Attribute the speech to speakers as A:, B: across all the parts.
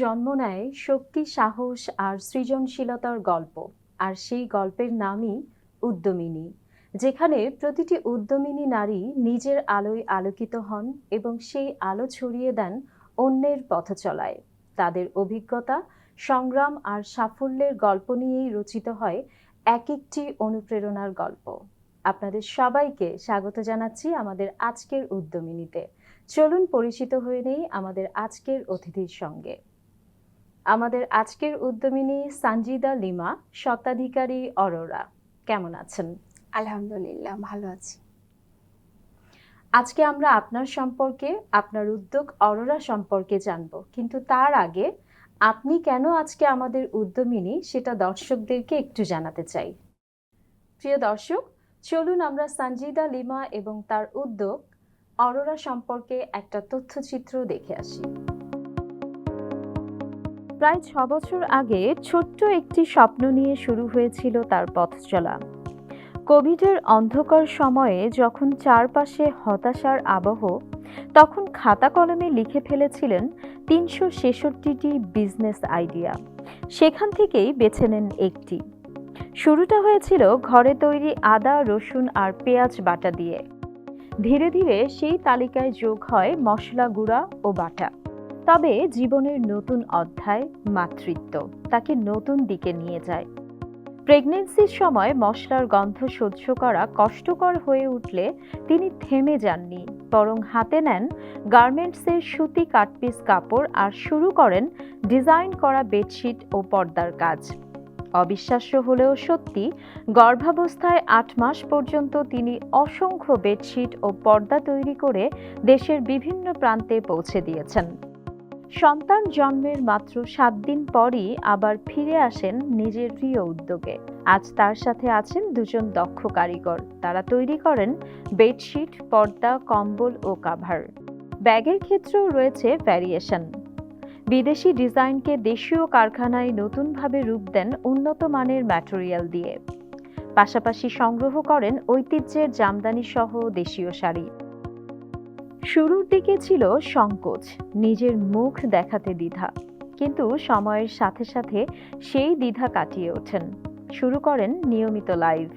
A: জন্ম নেয় শক্তি, সাহস আর সৃজনশীলতার গল্প। আর সেই গল্পের নামই উদ্যমিনী, যেখানে প্রতিটি উদ্যমিনী নারী নিজের আলোয় আলোকিত হন এবং সেই আলো ছড়িয়ে দেন অন্যের পথচলায় তাদের অভিজ্ঞতা, সংগ্রাম আর সাফল্যের গল্প নিয়েই রচিত হয় এক একটি অনুপ্রেরণার গল্প। আপনাদের সবাইকে স্বাগত জানাচ্ছি আমাদের আজকের উদ্যমিনীতে। চলুন পরিচিত হয়ে নেই আমাদের আজকের অতিথির সঙ্গে। আমাদের আজকের উদ্যমিনী সানজিদা লিমা স্বত্বাধিকারী অরোরা। কেমন আছেন?
B: আলহামদুলিল্লাহ ভালো আছি।
A: আজকে আমরা আপনার সম্পর্কে আপনার উদ্যোগ অরোরা সম্পর্কে জানব। কিন্তু তার আগে আপনি কেন আজকে আমাদের উদ্যমিনী সেটা দর্শকদেরকে একটু জানাতে চাই। প্রিয় দর্শক চলুন আমরা সানজিদা লিমা এবং তার উদ্যোগ অরোরা সম্পর্কে একটা তথ্যচিত্র দেখে আসি। প্রায় ছ বছর আগে ছোট্ট একটি স্বপ্ন নিয়ে শুরু হয়েছিল তার পথ চলা। কোভিডের অন্ধকার সময়ে যখন চারপাশে হতাশার আবহ, তখন খাতা কলমে লিখে ফেলেছিলেন তিনশো ছেষট্টিটি বিজনেস আইডিয়া। সেখান থেকেই বেছে নেন একটি। শুরুটা হয়েছিল ঘরে তৈরি আদা, রসুন আর পেঁয়াজ বাটা দিয়ে। ধীরে ধীরে সেই তালিকায় যোগ হয় মশলা গুঁড়া ও বাটা। তবে জীবনের নতুন অধ্যায় মাতৃত্ব তাকে নতুন দিকে নিয়ে যায়। প্রেগনেন্সির সময় মশলার গন্ধ সহ্য করা কষ্টকর হয়ে উঠলে তিনি থেমে যাননি, বরং হাতে নেন গার্মেন্টসের সুতি কাটপিস কাপড় আর শুরু করেন ডিজাইন করা বেডশিট ও পর্দার কাজ। অবিশ্বাস্য হলেও সত্যি, গর্ভাবস্থায় আট মাস পর্যন্ত তিনি অসংখ্য বেডশিট ও পর্দা তৈরি করে দেশের বিভিন্ন প্রান্তে পৌঁছে দিয়েছেন। সন্তান জন্মের মাত্র সাত দিন পরই আবার ফিরে আসেন নিজের প্রিয় উদ্যোগে। আজ তার সাথে আছেন দুজন দক্ষ কারিগর। তারা তৈরি করেন বেডশিট, পর্দা, কম্বল ও কাভার। ব্যাগের ক্ষেত্রেও রয়েছে ভ্যারিয়েশন। বিদেশি ডিজাইনকে দেশীয় কারখানায় নতুনভাবে রূপ দেন উন্নত মানের ম্যাটেরিয়াল দিয়ে। পাশাপাশি সংগ্রহ করেন ঐতিহ্যের জামদানি সহ দেশীয় শাড়ি। শুরুর দিকে ছিল সংকোচ, নিজের মুখ দেখাতে দ্বিধা। কিন্তু সময়ের সাথে সাথে সেই দ্বিধা কাটিয়ে ওঠেন। শুরু করেন নিয়মিত লাইভ।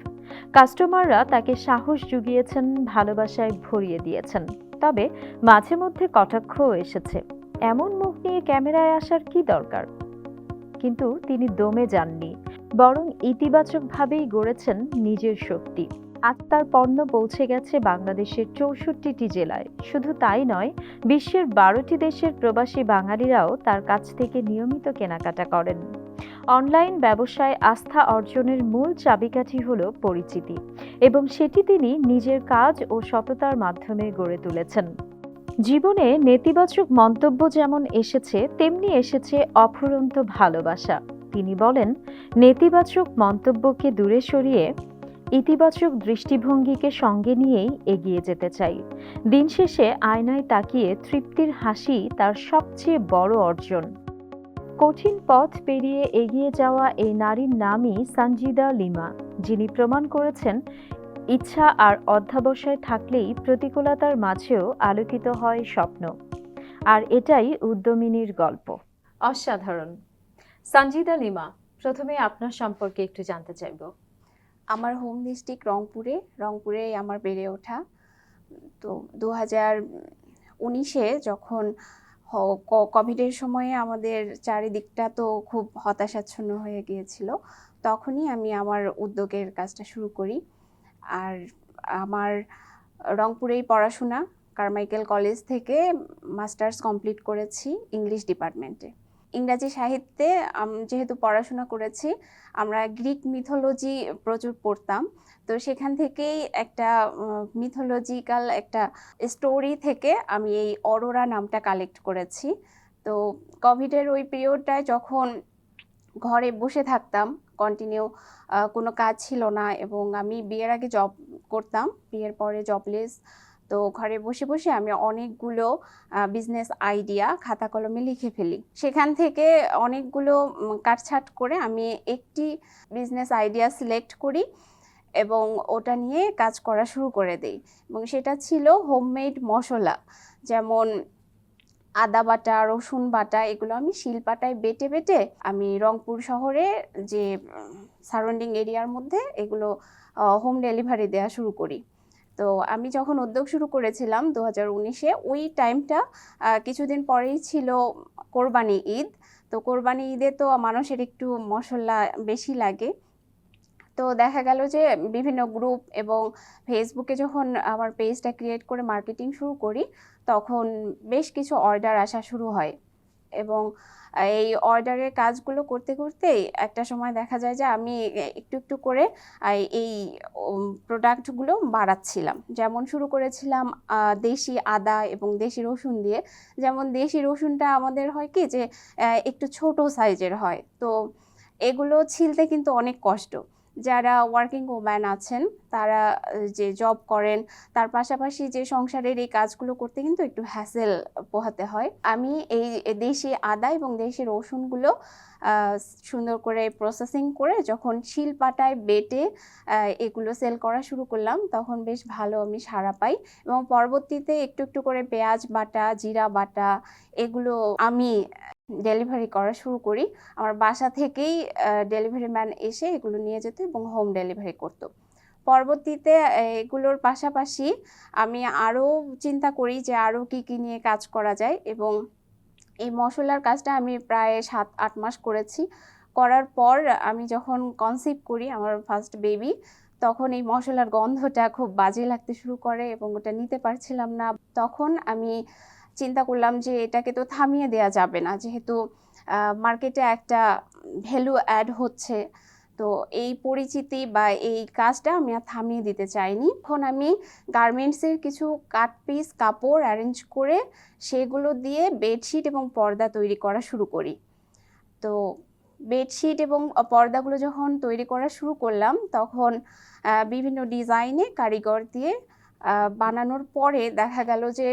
A: কাস্টমাররা তাকে সাহস জুগিয়েছেন, ভালোবাসায় ভরিয়ে দিয়েছেন। তবে মাঝে মধ্যে কটাক্ষও এসেছে। এমন মুখ নিয়ে ক্যামেরায় আসার কি দরকার? কিন্তু তিনি দমে যাননি, বরং ইতিবাচকভাবেই গড়েছেন নিজের শক্তি। আজ তার পণ্য পৌঁছে গেছে বাংলাদেশের চৌষট্টিটি জেলায়। শুধু তাই নয়, বিশ্বের বারোটি দেশের প্রবাসী বাঙালিরাও তার কাছ থেকে নিয়মিত কেনাকাটা করেন। অনলাইন ব্যবসায় আস্থা অর্জনের মূল চাবিকাঠি হল পরিচিতি, এবং সেটি তিনি নিজের কাজ ও সততার মাধ্যমে গড়ে তুলেছেন। জীবনে নেতিবাচক মন্তব্য যেমন এসেছে, তেমনি এসেছে অফুরন্ত ভালোবাসা। তিনি বলেন, নেতিবাচক মন্তব্যকে দূরে সরিয়ে ইতিবাচক দৃষ্টিভঙ্গিকে সঙ্গে নিয়েই এগিয়ে যেতে চাই। দিন শেষে আয়নায় তাকিয়ে তৃপ্তির হাসি তার সবচেয়ে বড় অর্জন। কঠিন পথ পেরিয়ে এগিয়ে যাওয়া এই নারীর নামই সঞ্জিদা লিমা, যিনি প্রমাণ করেছেন ইচ্ছা আর অধ্যাবসায় থাকলেই প্রতিকূলতার মাঝেও আলোকিত হয় স্বপ্ন। আর এটাই উদ্যমিনীর গল্প। অসাধারণ। সঞ্জিদা লিমা, প্রথমে আপনার সম্পর্কে একটু জানতে চাইব।
B: আমার হোম ডিস্ট্রিক্ট রংপুরে রংপুরে আমার বেড়ে ওঠা। তো দু হাজার উনিশে যখন কোভিডের সময়ে আমাদের চারিদিকটা তো খুব হতাশাচ্ছন্ন হয়ে গিয়েছিল, তখনই আমি আমার উদ্যোগের কাজটা শুরু করি। আর আমার রংপুরেই পড়াশোনা কারমাইকেল কলেজ থেকে মাস্টার্স কমপ্লিট করেছি ইংলিশ ডিপার্টমেন্টে ইংরাজি সাহিত্যে যেহেতু পড়াশোনা করেছি, আমরা গ্রিক মিথোলজি প্রচুর পড়তাম। তো সেখান থেকেই একটা মিথোলজিক্যাল একটা স্টোরি থেকে আমি এই অরোরা নামটা কালেক্ট করেছি। তো কোভিডের ওই পিরিয়ডটায় যখন ঘরে বসে থাকতাম কন্টিনিউ কোনো কাজ ছিল না এবং আমি বিয়ের আগে জব করতাম। বিয়ের পরে জবলেস তো ঘরে বসে বসে আমি অনেকগুলো বিজনেস আইডিয়া খাতা কলমে লিখে ফেলি। সেখান থেকে অনেকগুলো কাটছাট করে আমি একটি বিজনেস আইডিয়া সিলেক্ট করি এবং ওটা নিয়ে কাজ করা শুরু করে দেই। এবং সেটা ছিল হোমমেড মশলা। যেমন আদা বাটা, রসুন বাটা, এগুলো আমি শিলপাটায় বেটে বেটে আমি রংপুর শহরে যে সারাউন্ডিং এরিয়ার মধ্যে এগুলো হোম ডেলিভারি দেওয়া শুরু করি। তো আমি যখন উদ্যোগ শুরু করেছিলাম দু হাজার উনিশে, ওই টাইমটা কিছুদিন পরেই ছিল কোরবানি ঈদ। তো কোরবানি ঈদে তো মানুষের একটু মশলা বেশি লাগে। তো দেখা গেল যে বিভিন্ন গ্রুপ এবং ফেসবুকে যখন আমার পেজটা ক্রিয়েট করে মার্কেটিং শুরু করি, তখন বেশ কিছু অর্ডার আসা শুরু হয়। এবং এই অর্ডারের কাজগুলো করতে করতেই একটা সময় দেখা যায় যে আমি একটু একটু করে এই প্রোডাক্টগুলো বাড়াচ্ছিলাম। যেমন শুরু করেছিলাম দেশি আদা এবং দেশি রসুন দিয়ে। যেমন দেশি রসুনটা আমাদের হয় কি যে একটু ছোট সাইজের হয়। তো এগুলো ছিলতে কিন্তু অনেক কষ্ট। যারা ওয়ার্কিং ওম্যান আছেন, তারা যে জব করেন, তার পাশাপাশি যে সংসারের এই কাজগুলো করতে কিন্তু একটু হ্যাসেল পোহাতে হয়। আমি এই দেশি আদা এবং দেশি রসুনগুলো সুন্দর করে প্রসেসিং করে যখন শিলপাটায় বেটে এগুলো সেল করা শুরু করলাম, তখন বেশ ভালো আমি সাড়া পাই এবং পরবর্তীতে একটু একটু করে পেঁয়াজ বাটা, জিরা বাটা, এগুলো আমি ডেলিভারি করা শুরু করি। আমার বাসা থেকেই ডেলিভারি ম্যান এসে এগুলো নিয়ে যেত এবং হোম ডেলিভারি করতো। পরবর্তীতে এগুলোর পাশাপাশি আমি আরও চিন্তা করি যে আরও কী কী নিয়ে কাজ করা যায় এবং এই মশলার কাজটা আমি প্রায় সাত, আট মাস করেছি। করার পর আমি যখন কনসিভ করি আমার ফার্স্ট বেবি তখন এই মশলার গন্ধটা খুব বাজে লাগতে শুরু করে এবং ওটা নিতে পারছিলাম না। তখন আমি চিন্তা করলাম যে এটাকে তো থামিয়ে দেওয়া যাবে না। যেহেতু মার্কেটে একটা ভ্যালু অ্যাড হচ্ছে, তো এই পরিচিতি বা এই কাজটা আমি আর থামিয়ে দিতে চাইনি। এখন আমি গার্মেন্টসের কিছু কাট পিস কাপড় অ্যারেঞ্জ করে সেগুলো দিয়ে বেডশিট এবং পর্দা তৈরি করা শুরু করি। তো বেডশিট এবং পর্দাগুলো যখন তৈরি করা শুরু করলাম, তখন বিভিন্ন ডিজাইনে কারিগর দিয়ে বানানোর পরে দেখা গেল যে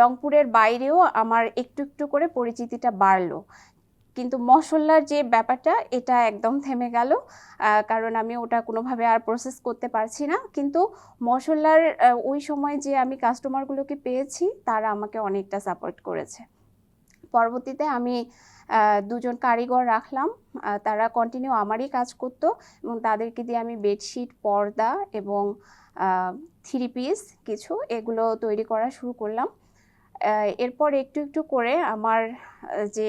B: রংপুরের বাইরেও আমার একটু একটু করে পরিচিতিটা বাড়লো। কিন্তু মশলার যে ব্যাপারটা, এটা একদম থেমে গেল। কারণ আমি ওটা কোনোভাবে আর প্রসেস করতে পারছি না। কিন্তু মশলার ওই সময় যে আমি কাস্টমারগুলোকে পেয়েছি, তারা আমাকে অনেকটা সাপোর্ট করেছে। পরবর্তীতে আমি দুজন কারিগর রাখলাম। তারা কন্টিনিউ আমারই কাজ করতো এবং তাদেরকে দিয়ে আমি বেডশিট পর্দা এবং থ্রি পিস কিছু এগুলো তৈরি করা শুরু করলাম। এরপর একটু একটু করে আমার যে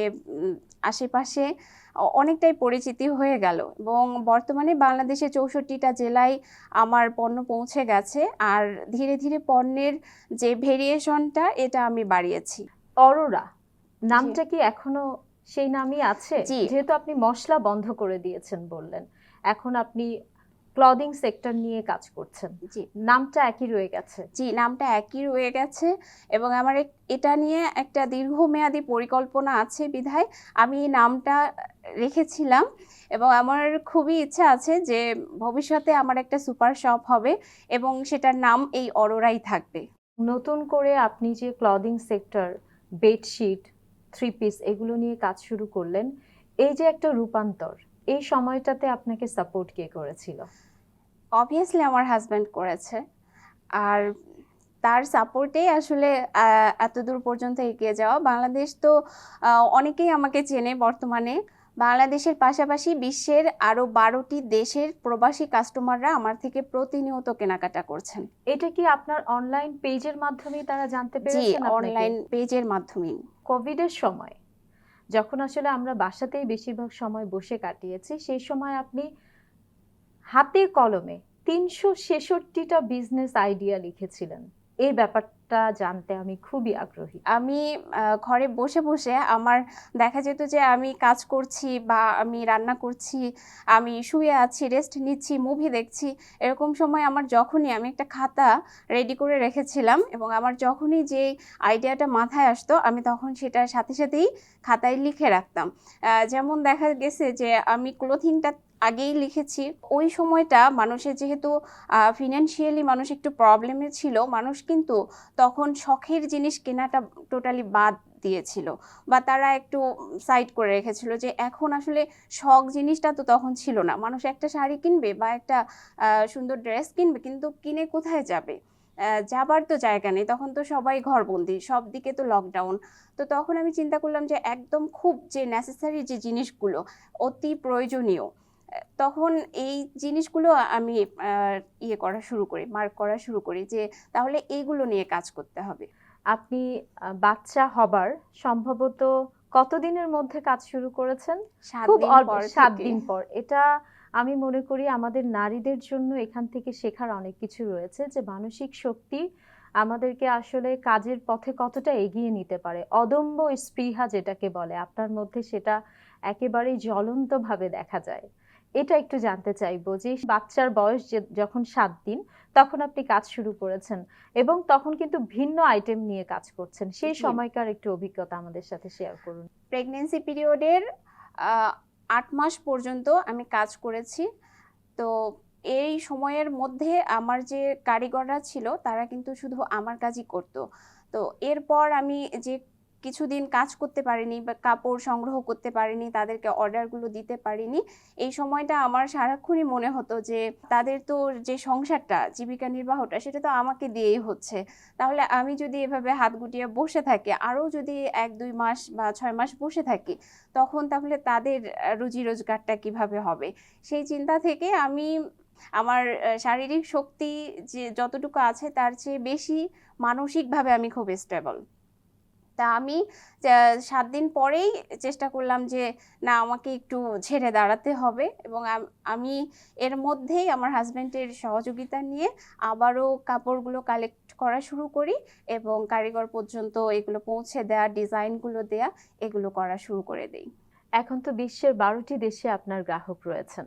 B: আশেপাশে অনেকটাই পরিচিতি হয়ে গেল। এবং বর্তমানে বাংলাদেশে চৌষট্টিটা জেলায় আমার পণ্য পৌঁছে গেছে। আর ধীরে ধীরে পণ্যের যে ভেরিয়েশনটা এটা আমি বাড়িয়েছি।
A: অরোরা নামটা কি এখনও সেই নামই আছে। যেহেতু আপনি মশলা বন্ধ করে দিয়েছেন বললেন। এখন আপনি ক্লদিং সেক্টর নিয়ে কাজ করছেন।
B: জি।
A: নামটা একই রয়ে গেছে।
B: জি নামটা একই রয়ে গেছে এবং আমার এটা নিয়ে একটা দীর্ঘমেয়াদী পরিকল্পনা আছে বিধায় আমি এই নামটা রেখেছিলাম এবং আমার খুবই ইচ্ছা আছে যে ভবিষ্যতে আমার একটা সুপার শপ হবে এবং সেটার নাম এই অরোরাই থাকবে।
A: নতুন করে আপনি যে clothing sector bedsheet three piece এগুলো নিয়ে কাজ শুরু করলেন এই যে একটা রূপান্তর এই সময়টাতে আপনাকে সাপোর্ট কে করেছিল?
B: অবভিয়াসলি আমার হাজব্যান্ড করেছে। আর তার সাপোর্টেই আসলে এতদূর পর্যন্ত এগিয়ে যাওয়া। বাংলাদেশ তো অনেকেই আমাকে চেনে বর্তমানে। বাংলাদেশের পাশাপাশি বিশ্বের আরও বারোটি দেশের প্রবাসী কাস্টমাররা আমার থেকে প্রতিনিয়ত কেনাকাটা করছেন।
A: এটা কি আপনার অনলাইন পেজের মাধ্যমে তারা জানতে পেরেছেন
B: অনলাইন পেজের মাধ্যমেই।
A: কোভিডের সময়। যখন আসলে আমরা বাসাতেই বেশিরভাগ সময় বসে কাটিয়েছি, সেই সময় আপনি হাতে কলমে তিনশো ছেষট্টিটা বিজনেস আইডিয়া লিখেছিলেন। এই ব্যাপারটা জানতে আমি খুবই আগ্রহী।
B: আমি ঘরে বসে বসে আমার দেখা যেত যে আমি কাজ করছি বা আমি রান্না করছি, আমি শুয়ে আছি রেস্ট নিচ্ছি মুভি দেখছি, এরকম সময় আমার যখনই আমি একটা খাতা রেডি করে রেখেছিলাম এবং আমার যখনই যে আইডিয়াটা মাথায় আসতো, আমি তখন সেটার সাথে, সাথেই খাতায় লিখে রাখতাম। যেমন দেখা গেছে যে আমি ক্লোথিংটা আগেই লিখেছি। ওই সময়টা মানুষের যেহেতু ফিনান্সিয়ালি মানুষ একটু প্রবলেমে ছিল, মানুষ কিন্তু তখন শখের জিনিস কেনাটা টোটালি বাদ দিয়েছিল বা তারা একটু সাইড করে রেখেছিল যে এখন আসলে শখ জিনিসটা তো তখন ছিল না। মানুষ একটা শাড়ি কিনবে বা একটা সুন্দর ড্রেস কিনবে কিন্তু কিনে কোথায় যাবে? যাবার তো জায়গা নেই, তখন তো সবাই ঘরবন্দি, সব দিকে তো লকডাউন তো তখন আমি চিন্তা করলাম যে একদম খুব যে নেসেসারি যে জিনিসগুলো অতি প্রয়োজনীয় তখন এই জিনিসগুলো আমি ইয়ে করা শুরু করি মার্ক করা শুরু করি যে তাহলে এইগুলো নিয়ে কাজ করতে হবে।
A: আপনি বাচ্চা হবার সম্ভবত কতদিনের মধ্যে কাজ শুরু করেছেন? খুব অল্প সাত দিন পর। এটা আমি মনে করি আমাদের নারীদের জন্য এখান থেকে শেখার অনেক কিছু রয়েছে যে মানসিক শক্তি আমাদেরকে আসলে কাজের পথে কতটা এগিয়ে নিতে পারে। অদম্য স্পৃহা যেটাকে বলে আপনার মধ্যে সেটা একেবারেই জ্বলন্তভাবে দেখা যায়। এটা একটু জানতে চাইব যে বাচ্চার বয়স যে- যখন সাত দিন তখন আপনি কাজ শুরু করেছেন এবং তখন কিন্তু ভিন্ন আইটেম নিয়ে কাজ করছেন। সেই সময়কার একটু অভিজ্ঞতা আমাদের সাথে শেয়ার করুন।
B: প্রেগনেন্সি পিরিয়ডের আট মাস পর্যন্ত আমি কাজ করেছি। তো এই সময়ের মধ্যে আমার যে কারিগররা ছিল তারা কিন্তু শুধু আমার কাজই করতো। তো এরপর আমি যে কিছুদিন কাজ করতে পারিনি বা কাপড় সংগ্রহ করতে পারিনি, তাদেরকে অর্ডারগুলো দিতে পারিনি। এই সময়টা আমার সারাক্ষণই মনে হতো যে, তাদের তো যে সংসারটা, জীবিকা নির্বাহটা, সেটা তো আমাকে দিয়েই হচ্ছে। তাহলে আমি যদি এভাবে হাত গুটিয়ে বসে থাকি, আরও যদি এক, দুই মাস বা ছয় মাস বসে থাকি, তখন তাহলে তাদের রুজি রোজগারটা কীভাবে হবে? সেই চিন্তা থেকে আমি আমার শারীরিক শক্তি যে যতটুকু আছে, তার চেয়ে বেশি মানসিকভাবে আমি খুব স্টেবল তা আমি সাত দিন পরেই চেষ্টা করলাম যে, না, আমাকে একটু ছেড়ে দাঁড়াতে হবে এবং আমি এর মধ্যেই আমার হাজব্যান্ডের সহযোগিতা নিয়ে আবারও কাপড়গুলো কালেক্ট করা শুরু করি এবং কারিগর পর্যন্ত এগুলো পৌঁছে দেওয়া ডিজাইনগুলো দেয়া, এগুলো করা শুরু করে দেই।
A: এখন তো বিশ্বের বারোটি দেশে আপনার গ্রাহক রয়েছেন।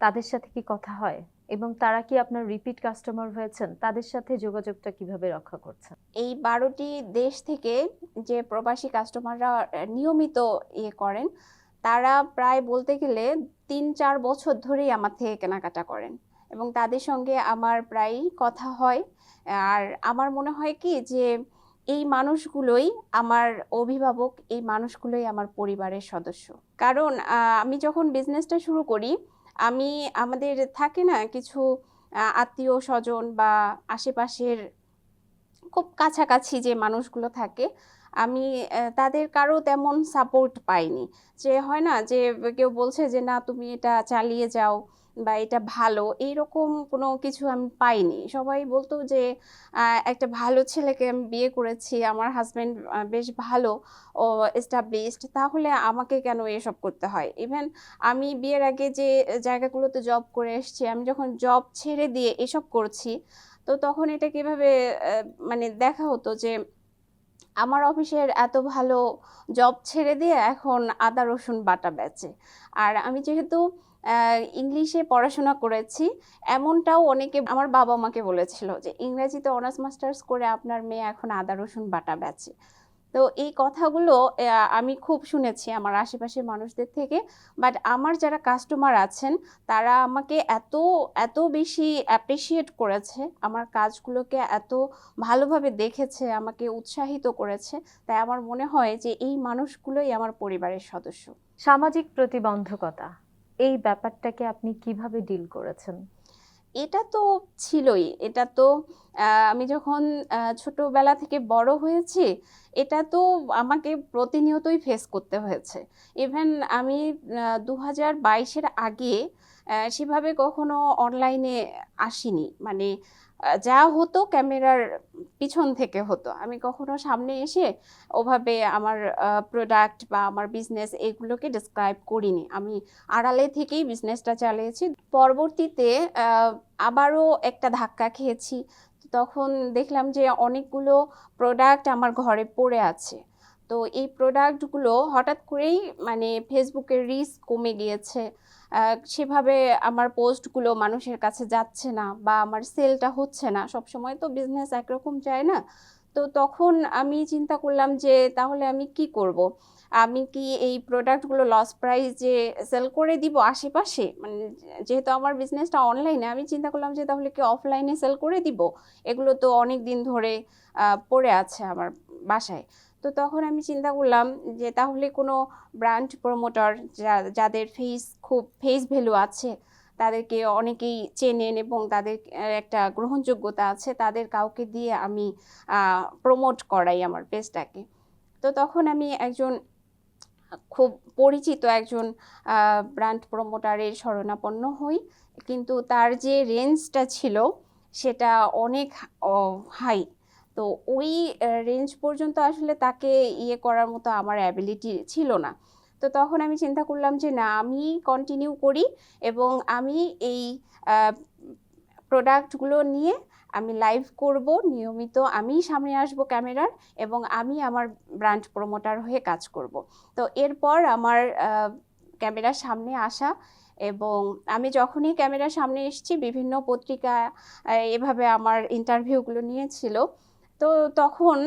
A: তাদের সাথে কি কথা হয়? এবং তারা কি আপনার রিপিট কাস্টমার হয়েছেন? তাদের সাথে যোগাযোগটা কীভাবে রক্ষা করছেন?
B: এই বারোটি দেশ থেকে যে প্রবাসী কাস্টমাররা নিয়মিত ইয়ে করেন, তারা প্রায় বলতে গেলে তিন চার বছর ধরেই আমার থেকে কেনাকাটা করেন। এবং তাদের সঙ্গে আমার প্রায়ই কথা হয়। আর আমার মনে হয় কি যে এই মানুষগুলোই আমার অভিভাবক, এই মানুষগুলোই আমার পরিবারের সদস্য। কারণ আমি যখন বিজনেসটা শুরু করি আমি আমাদের থাকে না কিছু আত্মীয় স্বজন বা আশেপাশের খুব কাছাকাছি যে মানুষগুলো থাকে, আমি তাদের কারও তেমন সাপোর্ট পাইনি। যে হয় না যে, কেউ বলছে যে, না, তুমি এটা চালিয়ে যাও। বা এটা ভালো, এইরকম কোনো কিছু আমি পাইনি। সবাই বলতো যে একটা ভালো ছেলেকে আমি বিয়ে করেছি, আমার হাজব্যান্ড বেশ ভালো, ও এস্টাবলিশড তাহলে আমাকে কেন এসব করতে হয়? ইভেন আমি বিয়ের আগে যে জায়গাগুলোতে জব করে এসেছি, আমি যখন জব ছেড়ে দিয়ে এসব করছি, তো তখন এটা কীভাবে মানে দেখা হতো যে আমার অফিসের এত ভালো জব ছেড়ে দিয়ে এখন আদা, রসুন, বাটা বেচে। আর আমি যেহেতু ইংলিশে পড়াশোনা করেছি, এমনটাও অনেকে আমার বাবা মাকে বলেছিল যে, ইংরেজিতে অনার্স মাস্টার্স করে আপনার মেয়ে এখন আদা, রসুন, বাটা বেচে। তো এই কথাগুলো আমি খুব শুনেছি আমার আশেপাশের মানুষদের থেকে। বাট আমার যারা কাস্টমার আছেন, তারা আমাকে এত এত বেশি অ্যাপ্রিসিয়েট করেছে, আমার কাজগুলোকে এত ভালোভাবে দেখেছে, আমাকে উৎসাহিত করেছে। তাই আমার মনে হয় যে এই মানুষগুলোই আমার পরিবারের সদস্য।
A: সামাজিক প্রতিবন্ধকতা, এই ব্যাপারটাকে আপনি কীভাবে ডিল করেছেন?
B: এটা তো ছিলই, এটা তো আমি যখন ছোটোবেলা থেকে বড় হয়েছি, এটা তো আমাকে প্রতিনিয়তই ফেস করতে হয়েছে। ইভেন আমি দু হাজার বাইশের আগে সেভাবে কখনো অনলাইনে আসিনি। মানে যা হতো ক্যামেরার পিছন থেকে হতো। আমি কখনো সামনে এসে ওভাবে আমার প্রোডাক্ট বা আমার বিজনেস এগুলোকে ডিসক্রাইব করিনি। আমি আড়ালে থেকেই বিজনেসটা চালিয়েছি। পরবর্তীতে আবারও একটা ধাক্কা খেয়েছি। তখন দেখলাম যে অনেকগুলো প্রোডাক্ট আমার ঘরে পড়ে আছে। তো এই প্রোডাক্টগুলো হঠাৎ করেই মানে ফেসবুকের রিস্ক কমে গিয়েছে। সেভাবে আমার পোস্টগুলো মানুষের কাছে যাচ্ছে না বা আমার সেলটা হচ্ছে না। সব সময় তো বিজনেস একরকম যায় না। তো তখন আমি চিন্তা করলাম যে, তাহলে আমি কি করব? আমি কি এই প্রোডাক্টগুলো লস প্রাইজে সেল করে দিব আশেপাশে? মানে যেহেতু আমার বিজনেসটা অনলাইনে আমি চিন্তা করলাম যে, তাহলে কি অফলাইনে সেল করে দিব? এগুলো তো অনেক দিন ধরে পড়ে আছে আমার বাসায়। তো তখন আমি চিন্তা করলাম যে তাহলে কোনো ব্র্যান্ড প্রমোটার যাদের ফেস খুব ফেস ভ্যালু আছে, তাদেরকে অনেকেই চেনেন এবং তাদের একটা গ্রহণযোগ্যতা আছে, তাদের কাউকে দিয়ে আমি প্রমোট করাই আমার পেজটাকে তো তখন আমি একজন খুব পরিচিত একজন ব্র্যান্ড প্রমোটারের শরণাপন্ন হই। কিন্তু তার যে রেঞ্জটা ছিল, সেটা অনেক হাই তো ওই রেঞ্জ পর্যন্ত আসলে তাকে ইয়ে করার মতো আমার অ্যাবিলিটি ছিল না। তো তখন আমি চিন্তা করলাম যে, না, আমি কন্টিনিউ করি এবং আমি এই প্রোডাক্টগুলো নিয়ে আমি লাইভ করব, নিয়মিত আমি সামনে আসব ক্যামেরার এবং আমি আমার ব্র্যান্ড প্রমোটার হয়ে কাজ করব। তো এরপর আমার ক্যামেরার সামনে আসা এবং আমি যখনই ক্যামেরার সামনে এসেছি, বিভিন্ন পত্রিকা এভাবে আমার ইন্টারভিউগুলো নিয়েছিল। তো তখন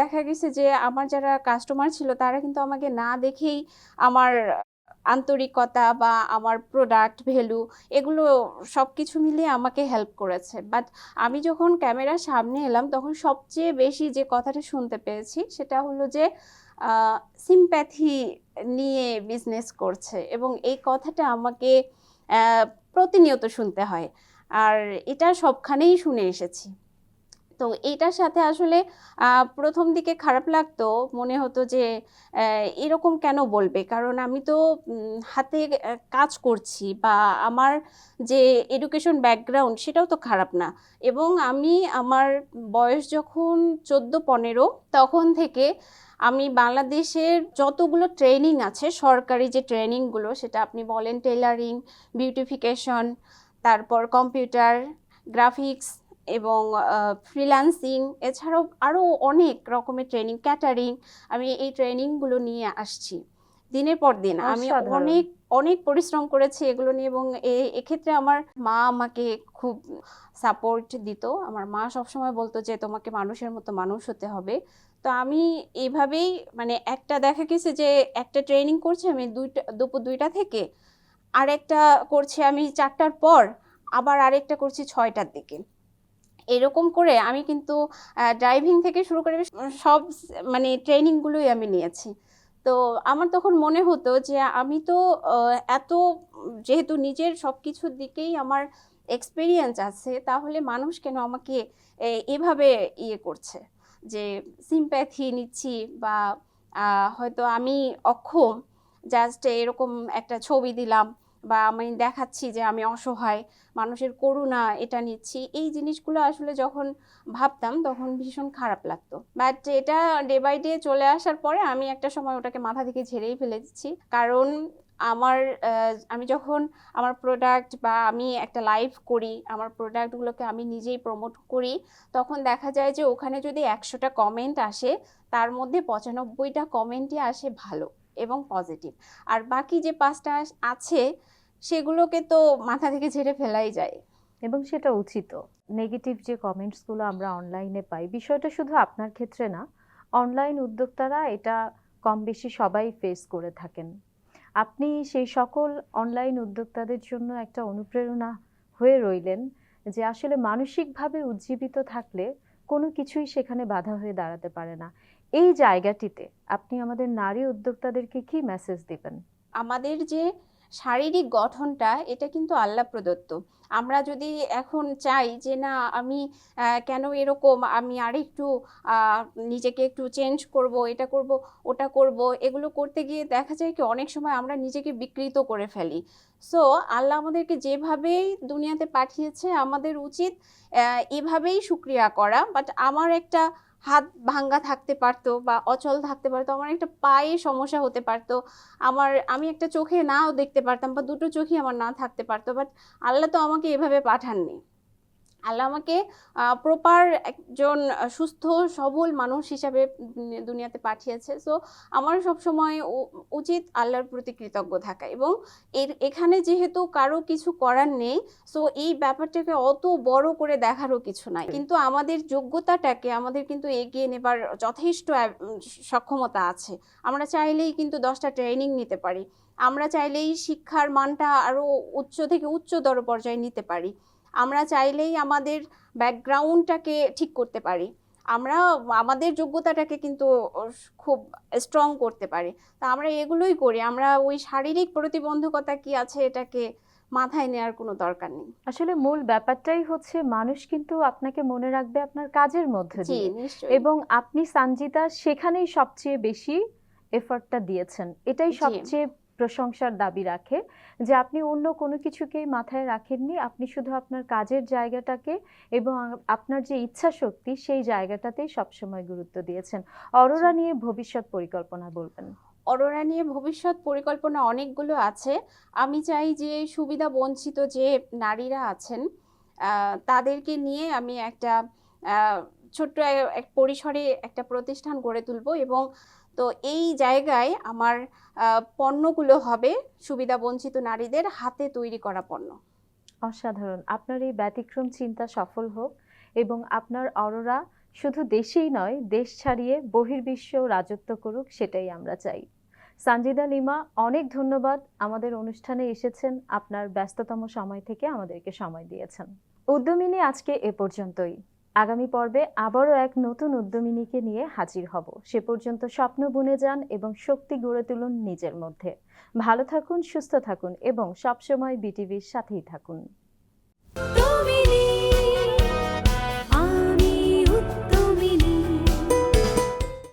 B: দেখা গেছে যে আমার যারা কাস্টমার ছিল তারা কিন্তু আমাকে না দেখেই আমার আন্তরিকতা বা আমার প্রোডাক্ট ভ্যালু এগুলো সব কিছু মিলিয়ে আমাকে হেল্প করেছে। বাট আমি যখন ক্যামেরার সামনে এলাম তখন সবচেয়ে বেশি যে কথাটা শুনতে পেয়েছি সেটা হলো যে সিম্প্যাথি নিয়ে বিজনেস করছে এবং এই কথাটা আমাকে প্রতিনিয়ত শুনতে হয়। আর এটা সবখানেই শুনে এসেছি। তো এইটার সাথে আসলে প্রথম দিকে খারাপ লাগতো, মনে হতো যে এরকম কেন বলবে? কারণ আমি তো হাতে কাজ করছি বা আমার যে এডুকেশন ব্যাকগ্রাউন্ড সেটাও তো খারাপ না। এবং আমি আমার বয়স যখন চোদ্দ পনেরো, তখন থেকে আমি বাংলাদেশের যতগুলো ট্রেনিং আছে, সরকারি যে ট্রেনিংগুলো সেটা আপনি বলেন টেলারিং বিউটিফিকেশন তারপর কম্পিউটার গ্রাফিক্স এবং ফ্রিল্যান্সিং এছাড়াও আরও অনেক রকমের ট্রেনিং ক্যাটারিং আমি এই ট্রেনিংগুলো নিয়ে আসছি। দিনের পর দিন আমি অনেক অনেক পরিশ্রম করেছি এগুলো নিয়ে এবং এক্ষেত্রে আমার মা আমাকে খুব সাপোর্ট দিত। আমার মা সবসময় বলতো যে তোমাকে মানুষের মতো মানুষ হতে হবে। তো আমি এইভাবেই মানে একটা দেখা গেছে যে একটা ট্রেনিং করছি আমি দুইটা দুপুর দুইটা থেকে আরেকটা করছি আমি চারটার পর আবার আরেকটা করছি ছয়টার দিকে। এরকম করে আমি কিন্তু ড্রাইভিং থেকে শুরু করে সব মানে ট্রেনিংগুলোই আমি নিয়েছি। তো আমার তখন মনে হতো যে আমি তো এত, যেহেতু নিজের সব কিছুর দিকেই আমার এক্সপিরিয়েন্স আছে, তাহলে মানুষ কেন আমাকে এভাবে ইয়ে করছে? যে সিম্প্যাথি নিচ্ছি বা হয়তো আমি অক্ষম জাস্ট এরকম একটা ছবি দিলাম। বা আমি দেখাচ্ছি যে আমি অসহায়, মানুষের করুণা এটা নিচ্ছি, এই জিনিসগুলো আসলে যখন ভাবতাম তখন ভীষণ খারাপ লাগতো। বাট এটা ডে বাই ডে চলে আসার পরে আমি একটা সময় ওটাকে মাথা থেকে ঝেড়েই ফেলেছি কারণ আমার আমি যখন আমার প্রোডাক্ট বা আমি একটা লাইভ করি, আমার প্রোডাক্টগুলোকে আমি নিজেই প্রমোট করি, তখন দেখা যায় যে ওখানে যদি একশোটা কমেন্ট আসে, তার মধ্যে পঁচানব্বইটা কমেন্টই আসে ভালো। এবং পজিটিভ। আর বাকি যে পাঁচটা আছে, সেগুলোকে তো মাথা থেকে ঝেড়ে ফেলাই যায়।
A: এবং সেটা উচিত। নেগেটিভ যে কমেন্টসগুলো আমরা অনলাইনে পাই, বিষয়টা শুধু আপনার ক্ষেত্রে না অনলাইন উদ্যোক্তারা এটা কম বেশি সবাই ফেস করে থাকেন। আপনি সেই সকল অনলাইন উদ্যোক্তাদের জন্য একটা অনুপ্রেরণা হয়ে রইলেন যে আসলে মানসিকভাবে উজ্জীবিত থাকলে কোনো কিছুই সেখানে বাধা হয়ে দাঁড়াতে পারে না। এই জায়গাটিতে আপনি আমাদের নারী উদ্যোক্তাদেরকে কি মেসেজ দিবেন?
B: আমাদের যে শারীরিক গঠনটা, এটা কিন্তু আল্লাহ প্রদত্ত। আমরা যদি এখন চাই যে না, আমি কেন এরকম, আমি আর একটু নিজেকে একটু চেঞ্জ করব, এটা করব, ওটা করব, এগুলো করতে গিয়ে দেখা যায় কি অনেক সময় আমরা নিজেকে বিকৃত করে ফেলি। সো আল্লাহ আমাদেরকে যেভাবেই দুনিয়াতে পাঠিয়েছে, আমাদের উচিত এভাবেই শুক্রিয়া করা। বাট আমার একটা হাত ভাঙ্গা থাকতে পারতো বা অচল থাকতে পারতো, আমার একটা পায়ে সমস্যা হতে পারতো, আমার, আমি একটা চোখে নাও দেখতে পারতাম বা দুটো চোখই আমার না থাকতে পারতো বাট আল্লাহ তো আমাকে এভাবে পাঠাননি। আল্লাহ আমাকে প্রপার একজন সুস্থ সবল মানুষ হিসাবে দুনিয়াতে পাঠিয়েছে। সো আমার সবসময় উচিত আল্লাহর প্রতি কৃতজ্ঞ থাকা। এবং এর এখানে যেহেতু কারও কিছু করার নেই সো এই ব্যাপারটাকে অত বড় করে দেখারও কিছু নাই। কিন্তু আমাদের যোগ্যতাটাকে আমাদের কিন্তু এগিয়ে নেবার যথেষ্ট সক্ষমতা আছে। আমরা চাইলেই কিন্তু দশটা ট্রেনিং নিতে পারি। আমরা চাইলেই শিক্ষার মানটা আরও উচ্চ থেকে উচ্চতর পর্যায়ে নিতে পারি। আমরা চাইলেই আমাদের ব্যাকগ্রাউন্ডটাকে ঠিক করতে পারি। আমরা আমাদের যোগ্যতাটাকে কিন্তু খুব স্ট্রং করতে পারি। তা আমরা এগুলোই করি। আমরা ওই শারীরিক প্রতিবন্ধকতা কি আছে এটাকে মাথায় নেওয়ার কোনো দরকার নেই।
A: আসলে মূল ব্যাপারটাই হচ্ছে মানুষ কিন্তু আপনাকে মনে রাখবে আপনার কাজের মধ্যে দিয়ে। এবং আপনি সানজিদা সেখানেই সবচেয়ে বেশি এফর্টটা দিয়েছেন। এটাই সবচেয়ে প্রশংসার দাবি রাখে যে আপনি অন্য কোনো কিছুকেই মাথায় রাখেননি। আপনি শুধু আপনার কাজের জায়গাটাকে এবং আপনার যে ইচ্ছা শক্তি সেই জায়গাটাতেই সবসময় গুরুত্ব দিয়েছেন। অরোরা নিয়ে ভবিষ্যৎ পরিকল্পনা বলবেন।
B: অরোরা নিয়ে ভবিষ্যৎ পরিকল্পনা অনেকগুলো আছে। আমি চাই যে সুবিধা বঞ্চিত যে নারীরা আছেন তাদেরকে নিয়ে আমি একটা ছোট্ট এক- এক পরিসরে একটা প্রতিষ্ঠান গড়ে তুলব এবং তো এই জায়গায় আমার পণ্যগুলো হবে সুবিধা বঞ্চিত নারীদের হাতে তৈরি করা পণ্য।
A: অসাধারণ। আপনার এই ব্যতিক্রম চিন্তা সফল হোক এবং আপনার অরোরা শুধু দেশেই নয়, দেশ ছাড়িয়ে বহির্বিশ্ব রাজত্ব করুক, সেটাই আমরা চাই। সানজিদা লিমা অনেক ধন্যবাদ। আমাদের অনুষ্ঠানে এসেছেন, আপনার ব্যস্ততম সময় থেকে আমাদেরকে সময় দিয়েছেন। উদ্যমিনী আজকে এ পর্যন্তই। আগামী পর্বে আবারও এক নতুন উদ্যমিনীকে নিয়ে হাজির হব। সে পর্যন্ত স্বপ্ন বুনে যান এবং শক্তি গড়ে তুলুন নিজের মধ্যে। ভালো থাকুন, সুস্থ থাকুন এবং সবসময় বিটিভির সাথেই থাকুন।